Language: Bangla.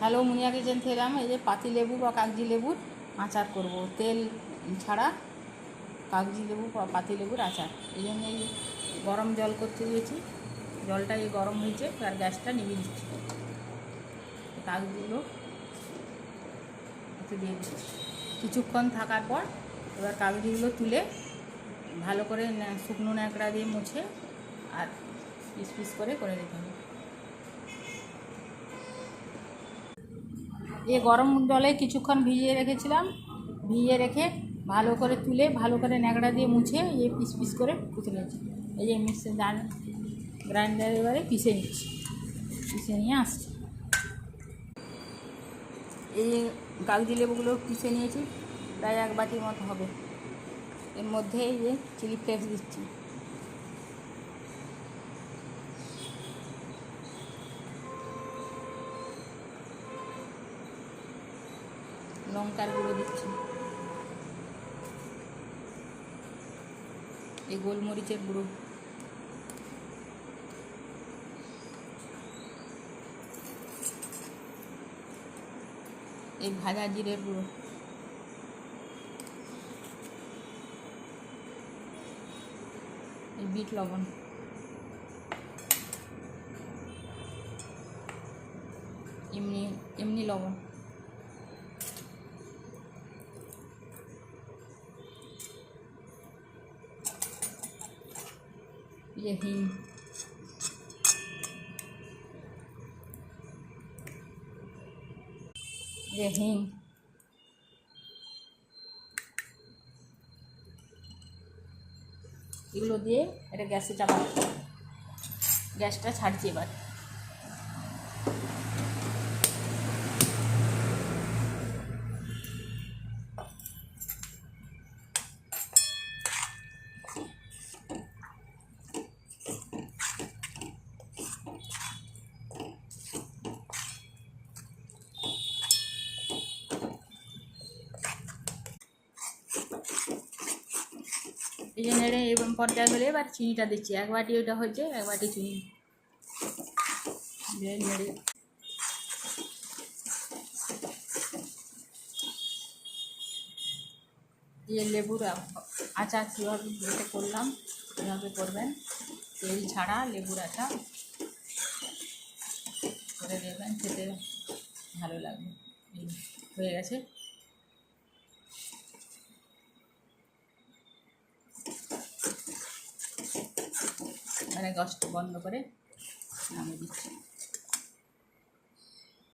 হ্যালো মুনিয়া কিচেন থেকে এলাম এই যে পাতি লেবু বা কাগজি লেবুর আচার করব। তেল ছাড়া কাগজি লেবু বা পাতি লেবুর আচার। এই জন্য এই গরম জল করতে দিয়েছি। জলটা এই গরম হয়েছে, আর গ্যাসটা নিভিয়ে দিচ্ছি। কাগজগুলো একটু দিয়ে দিচ্ছি। কিছুক্ষণ থাকার পর এবার কাগজিগুলো তুলে ভালো করে শুকনো ন্যাকড়া দিয়ে মুছে আর পিস পিস করে করে দিতে হবে। এ গরম জলে কিছুক্ষণ ভিজিয়ে রেখেছিলাম, ভিজিয়ে রেখে ভালো করে তুলে, ভালো করে ন্যাকড়া দিয়ে মুছে এ পিস পিস করে কুচে নিয়েছি। এই যে মিক্সে ডান গ্রাইন্ডার এবারে পিষে নিচ্ছি। পিষে নিয়ে আসছি। এই কাগজি লেবুগুলো পিষে নিয়েছি, প্রায় এক বাটির মতো হবে। এর মধ্যে এই যে চিলি ফ্লেক্স দিচ্ছি। লঙ্কার গুঁড়ো দিচ্ছি। এই গোলমরিচের গুঁড়ো। এই ভাজা জিরের গুঁড়ো। এই বিট লবণ। এমনি এমনি লবণ। ये हिंग ये हिंग এগুলো দিয়ে এটা গ্যাসে চাপাবো গ্যাসটা ছাড়ছি এবার এই যে নেড়ে এই পর্যায়ে হলে এবার চিনিটা দিচ্ছি। এক বাটি ওইটা হয়েছে, এক বাটি চিনি। নেড়ে। দিয়ে লেবুর আচার কীভাবে যেটা করলাম এভাবে করবেন, তেল ছাড়া লেবুর আচার করে দেবেন, খেতে ভালো লাগবে। হয়ে গেছে। মানে গ্যাসটা বন্ধ করে নামিয়ে দিচ্ছি।